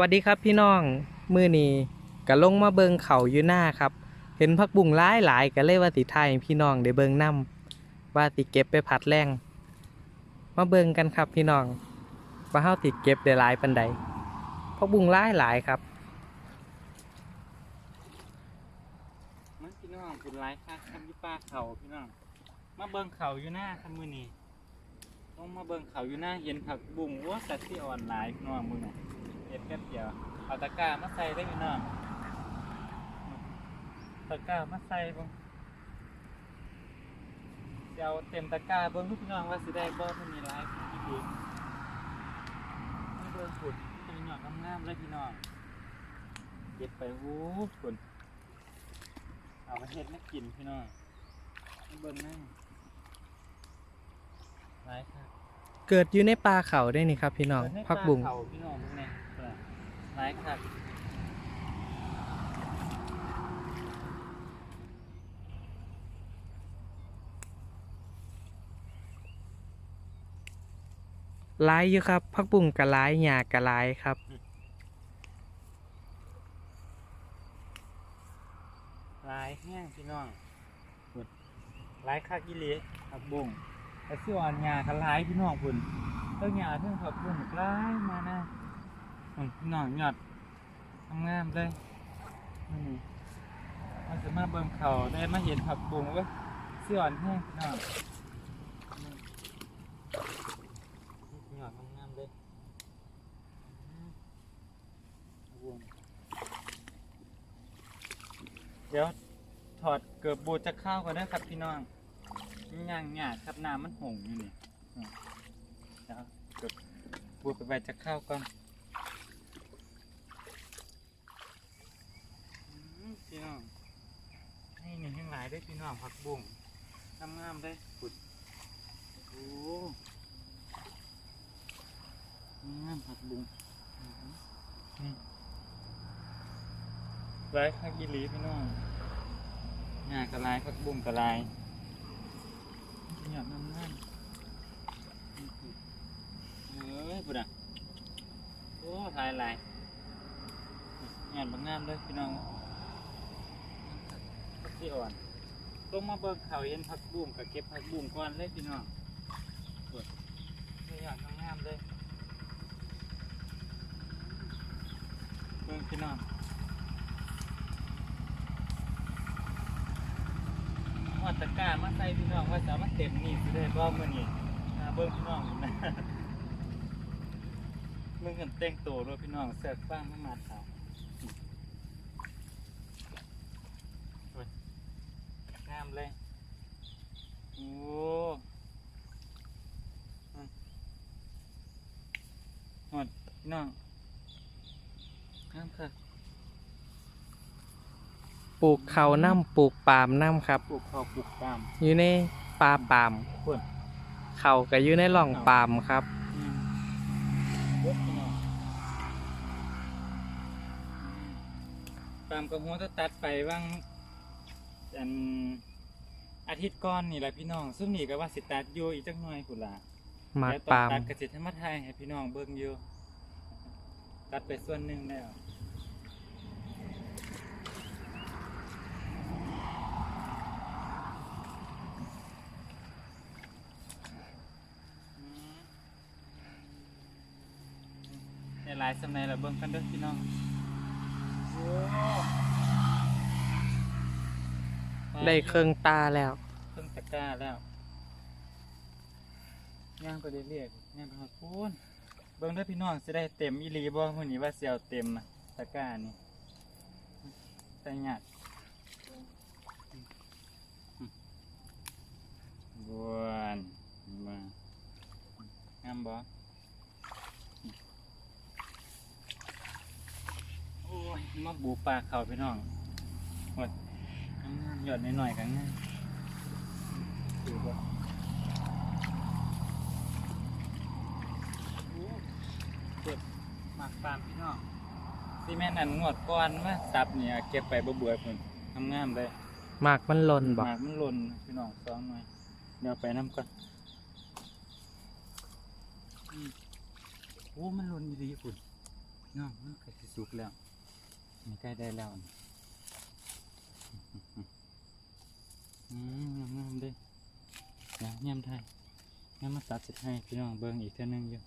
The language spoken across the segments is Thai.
วัสดีครับพี่น้องมือนี้ก็ลงมาเบิงเขาอยู่หน้าครับ เห็นพักบุ้งหลายหลายก็เลยว่าสิไทยพี่น้องได้เบิงนํว่าสิเก็บไปผัดแรงมาเบิงกันครับพี่น้องว่าเฮาสิเก็บได้หลายปานใดพักบุ้งหลายหลายครับมันพี่น้องเป็นไรค่ะคำยี่ป้าเขาพี่น้องมาเบิงเขาอยู่หน้าคำมือนี่ต้องมาเบิงเขาอยู่หน้าเห็นผักบุ้งว่าสัตว์ที่อ่อนหลายพี่น้องมึงน่ะ เห็นแป๊บเดียวเอาตะกร้ามาใส่ได้พี่น้องตะกร้ามาใส่เบ่งเดี๋ยวเต็มตะกร้าเบิ่งทุกพี่น้องว่าสิได้บ่ถ้ามีหลายพี่ดูมาเบิ่งฝุ่นเป็นหยอดงามๆเลยพี่น้องเก็บไปโอ้ฝุ่นเอาไปเฮ็ดไม่กินพี่น้องให้เบิ่งนั่งไรครับเกิดอยู่ในป่าเขาได้นี่ครับ พี่น้องเปิดให้พักบุ้งปลาเขาพี่น้องมึงเนี่ย ไรครับหลายอยู่ครับพักบุ้งก็หลายหญ้าก็หลายครับลายแห้งพี่น้องพุ่นลายคากิเลผักบุ้งแต่ส่วนหญ้าก็ลายพี่น้องพุ่นเรื่องหญ้าเรื่องผักบุ้งลายมานะ พุ่นพี่น้อหยอดทำงามเลยนี่มันจะมาเบิ่งเขาได้มาเห็นผักบุ้งว้ยเสื่อนแห้งพี่น้องนี่หยอดงามเลยเดี๋ยวถอดเกือบบูจะข้าวกันนะครับพี่น้องย่างหยาดครับน้ำมันหงอยู่นี่เดี๋ยวเกือบบูไปไปจะข้าวก่อนอืม พี่น้องนี่นี่ยังหลายได้อพี่น้องผักบุ้งงามงามๆได้ขุดโอ้งามผักบุ้งอือหือนี่ไรข้าวกีรีพี่น้องหญ้ากระลายผักบุ้งกระลายหยอดน้ำนั่นเอ้ยปุ่นอะโอ้ลายลายหยอดบางงามเลยพี่น้องผัก ที่อ่อนลงมาเบิกเขาเห็นผักบุ้งกับเก็บผักบุ้งก่อนเลยพี่น้องปุ่นหยอดบางงามเลยเบิ่งพี่น้องว่าตะกร้ามาใส่พี่น้องว่าสามารถเต็มนี่สิได้บ่มื้อนี้อ่าเบิ่งพี่น้องนะมึงกันแต่งตัวด้วยพี่น้องเสื้อฟ้างมามาดขาวโอ้ยงาม เลยโอ้อืมหมดพี่น้องงามค่ะปลูกเขาวน้ำปลูกปาล์มน้ำครับ ปลูกข้าวปลูกตาม อยู่ในป่าปาล์มเพิ่น เขาก็อยู่ในหล่องปาล์มครับ อืมเยอะพี่น้องตามกระหัวจะตัดไปว่างอัน อาทิตย์ก่อนนี่แหละพี่น้องซึ่งนี่ก็ว่าสิตัดอยู่อีกจักหน่อยพุ่นล่ะหมากแล้วตอนปาล์มตัดกระสิทมาไทยให้พี่น้องเบิ่งอยู่ตัดไปส่วนหนึ่งแล้วอืมในหลายสมัยเราเบิ่งกันเด้อพี่น้องโอ้ ได้เครื่องตาแล้ว เครื่องตะกร้าแล้วย่างไปเรื่อยๆย่างไปหอดพูนเบิ่งเด้พี่น้องสิได้เต็มอีหลีบ่มื้อนี้ว่าสิเอาเต็มนะตะกร้านี่แต่หยาดบวนมางามบ่โอ้ยมาบูปลาเขาพี่น้องหมด หยอดหน่อยๆกันง่ายดูบ่เก็บหมักปาล์มพี่น้องซีเมนต์อันงวดก้อนมาซับเนี่ยเก็บไปบ่เบื่อเพิ่นงามๆเลยหมากมันหล่นหบอกมากมันหล่นพี่น้องสองหน่อยเดี๋ยวไปน้ำก่อนอืมโอ้มันหล่นดีๆพุ่นน้องมันใกล้สิสุกแล้วมันใกล้ได้แล้วนี่ อืมงามๆเด้นะยำไทยยำมาตัดเสร็จให้พี่น้องเบิ่งอีกเท่านึงอยู่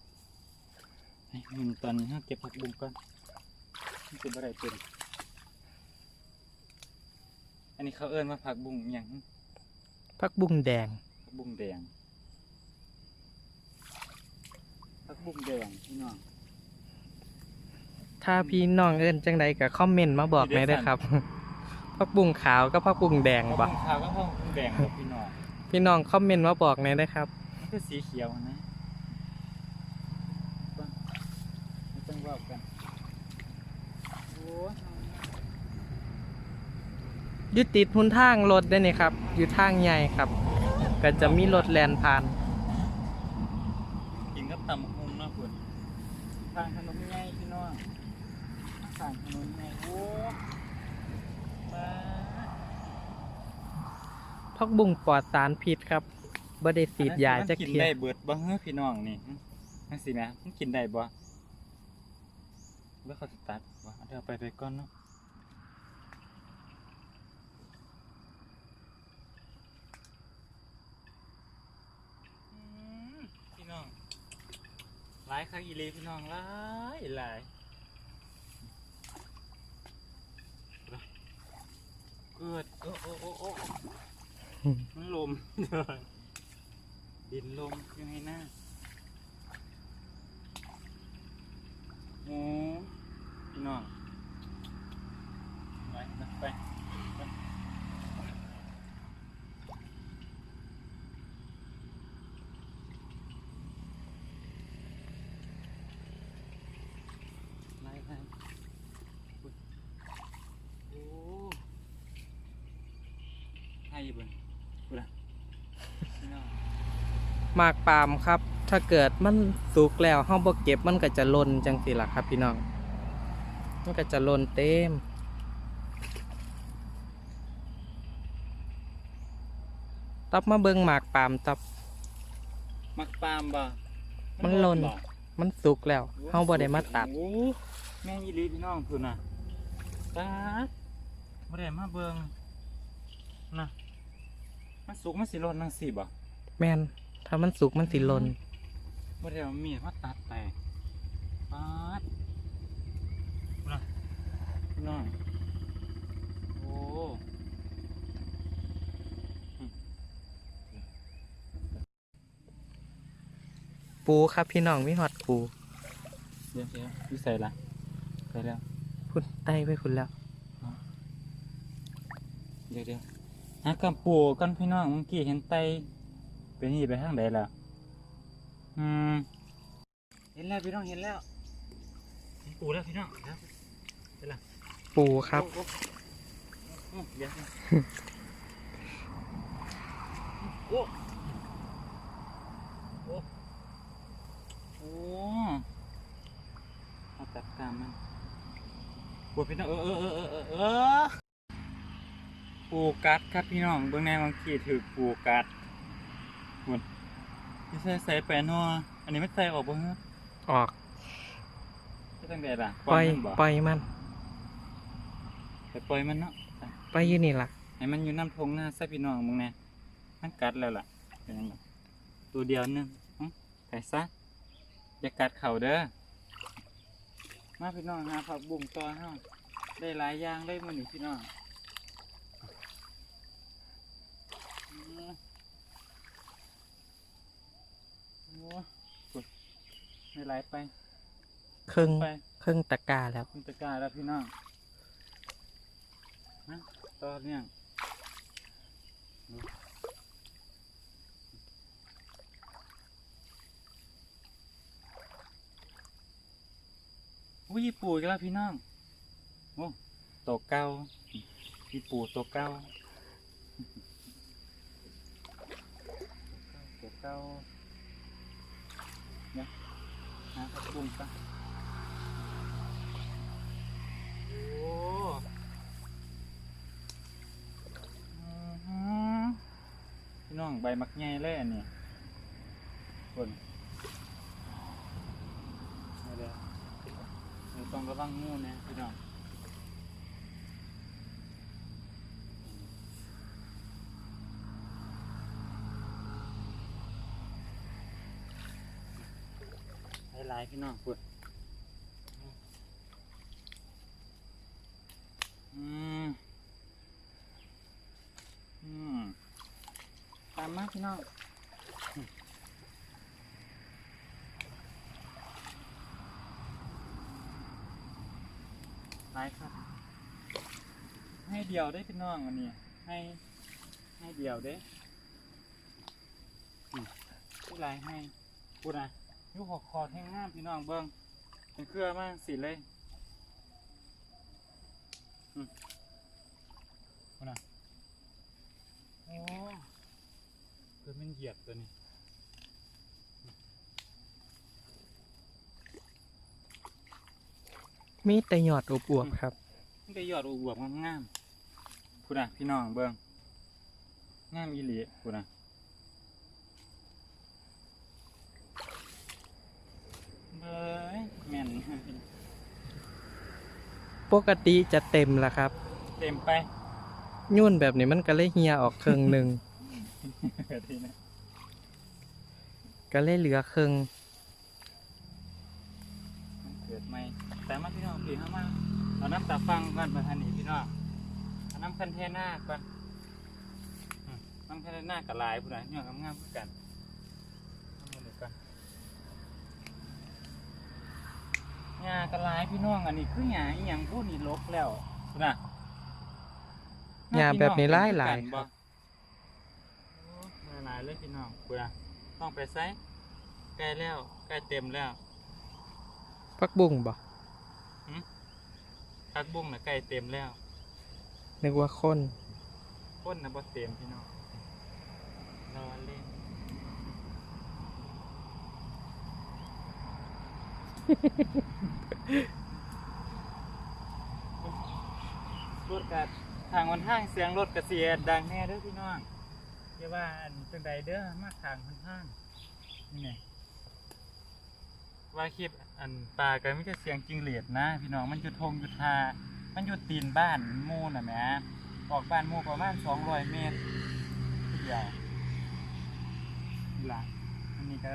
ให้มันตอนนี้เราเก็บผักบุ้งก่อนมันเป็นอะไรเป็นอันนี้เขาเอิ้นว่าผักบุ้งหยังพักบุ้งแดงผักบุ้งแดงผักบุ้งแดงพี่น้องถ้าพี่น้องเอิ้นจังใดก็คอมเมนต์มาบอกหน่อยเด้อครับ พักบุ้งขาวกับพักบุ้งแดงผักบ่บุ้งขาวก็ผักบุ้งแดงครับพี่น้องพี่น้องคอมเมนต์มาบอกหน่อยเด้อครับมันคือสีเขียวนะบ้างไม่ต้องว่ากันโอ้ยอยู่ติดหุนทางรถได้อนี่ครับ อยู่ทางใหญ่ครับ ก็จะมีรถแล่นผ่านกินกับตำบักหุ่งเนาะคุณทางถนนใหญ่พี่น้องทางถนนใหญ่โอ้มา พักบุ้งปลอดสารพิษครับบ่ได้สีดยาจักมันกินเทียได้เบิดบ่เฮ้อพี่น้องนี่นั่นสิแหมมันกินได้บ่เมื่อเขาสิตัดบ่เอาเดี๋ยวเอาไปไปก่อนเนาะอืมพี่น้องหลายคักอีหลีพี่น้องหลายหลายเกิดโอ้โอ้โอ้โอ้มัน ลมดินลมยังไงหน้าโอ้พี่น้องไปไปให้บิ่งกูละพี่น้อง ห มากปาล์มครับ ถ้าเกิดมันสุกแล้วเฮาบ่เก็บมันก็จะหล่นจังซี่ล่ะครับพี่น้อง มันก็จะหล่นเต็มตับมาเบิ่งหมากปาล์มตับมักปาล์มบ่ มันหล่นบ่มันสุกแล้วเฮาบ่ได้มาตัดโอ้แม่งอีหลีพี่น้องพุ่นน่ะตัดบ่ได้มาเบิ่งนะมันสุกมันสิหล่นจังซี่บ่แม่น ถ้ามันสุกมันสิหล่นบ่ได้เอามีดมาตัดไปปาดนะพี่น้องโอ้ปูครับพี่น้องมีฮอดปูเดี๋ยวเดี๋ยวอยู่ใส่ละใส่แล้วพุ่นไต้ไปพุ่นแล้ว เดี๋ยวเดี๋ยวหากำปูกันพี่น้องเมื่อกี้เห็นไต เป็นนี่ไปทางใดล่ะ อืม เห็นแล้วพี่น้องเห็นแล้วเห็นปูแล้วพี่น้องครับเห็นแล้วปูครับโอ้โอ้โอ้เดี๋ยวโอ้โอ้โอ้เอาตัดตามมันปูพี่น้องเออเออเออเออเออเออปูกัดครับพี่น้องเบื้องในบางทีถือปูกัดหมด ที่ใส่ใส่แปะนัวอันนี้ไม่ใส่ออกบ่ฮะออกไม่ตั้งแต่ล่ะปล่อยมันบ่ปล่อยมันไปปล่อยมันเนาะปล่อยอยู่นี่ล่ะให้มันอยู่น้ำทงหน้าใส่พี่น้องมึงแน่มันกัดแล้วล่ะเป็นยังไงตัวเดียวนึงอื้อไปซะอย่ากัดเข่าเด้อมาพี่น้องหาผักบุ้งต่อเฮาได้หลายอย่างเลยมื้อนี้พี่น้องอืม โอ้กด ไม่ไหลไป ครึ่งไป ครึ่งตะกร้าแล้ว คุณตะกร้าแล้วพี่น้องนะต่อเนี่ยดูอุ้ยปูอีกแล้วพี่น้องโอ้ตัวเก่าพี่ปูตัวเก่าตัวเก่าเนี่ย หาผักบุ้งซะโอ้อื้อหือพี่น้องใบมักใหญ่เลยอันนี้คนนี่เด้อนี่ไปต้องระวังงูนะพี่น้องหลายๆ พี่น้องพูดอืม อืม ตามมาพี่น้องหลายครับ ให้เดียวได้พี่น้องอันนี้ ให้ให้เดียวเด้อืมผู้ไรให้พูดนะ ยุหกคอแห้งงามพี่น้องเบิ้งเป็นเครือมากสิเลยอืมพูดนะโอ้เกิดมันเหยียบตัวนี้มีแต่ยอดอวบๆครับมันก็ยอดอวบๆงามๆพูดนะพี่น้องเบิ้งงามอีหลีพูดนะ เบยแม่น ปกติจะเต็มละครับ เต็มไป ยุ่นแบบนี้มันก็เลยเฮียออกครึ่งหนึ่ง ทีนะก็เลยเหลือครึ่งมันเกิดไม่แต่มาพี่น้องพี่เข้ามาเอาน้ำตาฟังก่อนมาทันนี้พี่น้องเอาน้ำคันเทน่าก่อนอืมน้ำคันเทน่ากับลายพูดนะเนี่ยงามๆคือกันเอามาดูกันหญ้า กระลายพี่น้องอันนี้คือหญ้าอีหยังพูดนี่ลกแล้วพูดนะหญ้าแบบนี้หลายหลายเป็นคือกันบ่โอ้หลายๆเลยพี่น้องพูดนะต้องไปไซใกล้แล้วใกล้เต็มแล้ว พักบุ้งบ่พักบุ้งนะใกล้เต็มแล้ว นึกว่าคนพ้นนะบ่เต็มพี่น้องรอเล่น รถกัดทางวันห้างเสียงรถกระเสียดดังแน่เด้อพี่น้องอย่าว่าอันจังใดเด้อมาทางวันห้างนี่ไงว่าคลิปอันปลากันไม่ใช่เสียงจริงเหลียดนะ พี่น้องมันอยู่ทงอยู่ทา มันอยู่ตีนบ้านมูน่ะแหมออกบ้านมูประมาณสองร้อยเมตรเดียวนี่ละอันนี้ก็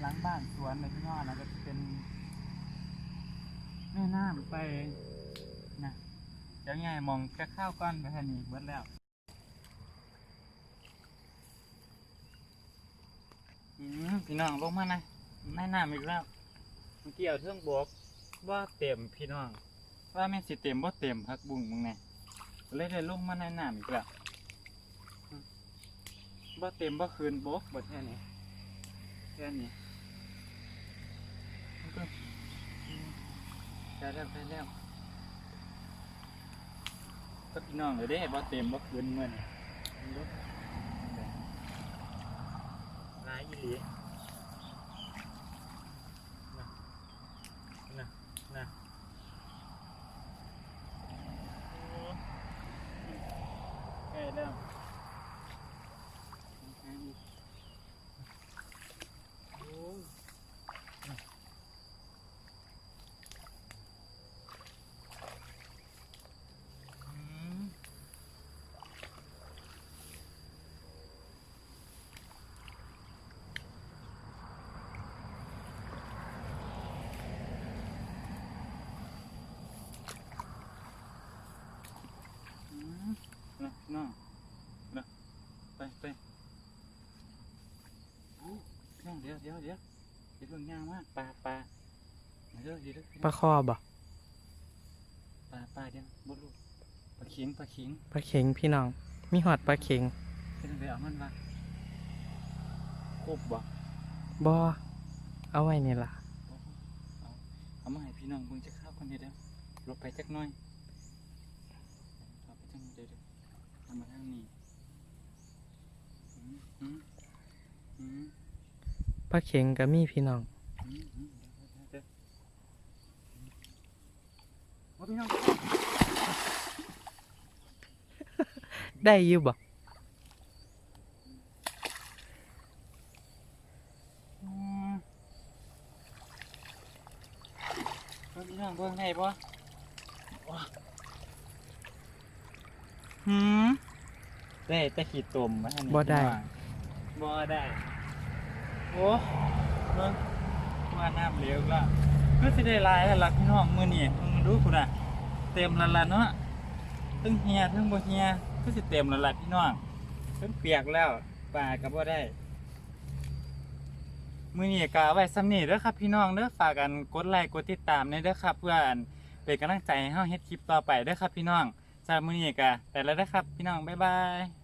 หล้างบ้านสวนเลยพี่น้องนะก็จะเป็นแม่น้ำไปนะเดี๋ยวไงมองแค่ข้าวก้อนไปทางนี้เบิดแล้วพี่น้องลงมานะในน้ำอีกแล้วเมื่อกี้เอาเทื่องบวกว่าเต็มพี่น้อง ว่าแม่สิเต็มบ่เต็มพักบุ้งมึงแน่เลยได้ลงมาในน้ำอีกแล้วอืมบ่เต็มบ่คืนบกบ่แค่นี้แค่นี้ มันก็อืมได้แล้วได้แล้วก็พี่น้องเลยเด้บ่เต็มบ่คืนเมื่อนหลายอีหลีน่ะน่ะน่ะ ใกล้แล้วโอ้ยอืมอืม นะน้องนะไปไปโอ้น้องเดี๋ยวเดี๋ยวเดี๋ยวเดี๋ยวเพิ่งย่างมากปลาปลาเดี๋ยวเดี๋ยวเดี๋ยวปลาคอบ่ปลาปลาเดี๋ยวบดลูกปลาเข็งปลาเข็งปลาเข็งพี่น้อง มีหอดปลาเข็งเป็นไปเอามันมาครบบ่บ่เอาไว้นี่ล่ะเอาเอามาให้พี่น้องเบิ่งจะข้าวคนเดียวเดี๋ยวลบไปจักหน่อยลบไปจักหน่อยเดี๋ยว ทำมาทางนี้ปลาเข็งก็มีพี่น้องอืมอืมเดี๋ยวเดี๋ยวเดี๋ยวโอ้พี่น้องได้อยู่บ่ อืมเบิ่ง พี่น้องเบิ่งได้บ่ว้าหืมได้แต่ ขีดตมมาอันนี้บ่ได้พี่น้องบ่ได้โอ้เบิ่งว่าน้ำเหลวละก็สิได้หลายแล้วล่ะพี่น้องมื้อนี้มึงดูพุ่นน่ะ เต็มแล้วล่ะเนาะทั้งเฮียทั้งบ่เฮียก็สิเต็มแล้วล่ะพี่น้องเพิ่งเปียกแล้วปลาก็บ่ได้ มื้อนี้ก็เอาไว้ซ้ำนี้เด้อครับพี่น้องเด้อฝากกันกดไลค์กดติดตามในเด้อครับเพื่ออันเป็นกำลังใจให้เฮาเฮ็ดคลิปต่อไปเด้อครับพี่น้องสำหรับมื้อนี้ก็ไปแล้วเด้อครับพี่น้องบ๊ายบาย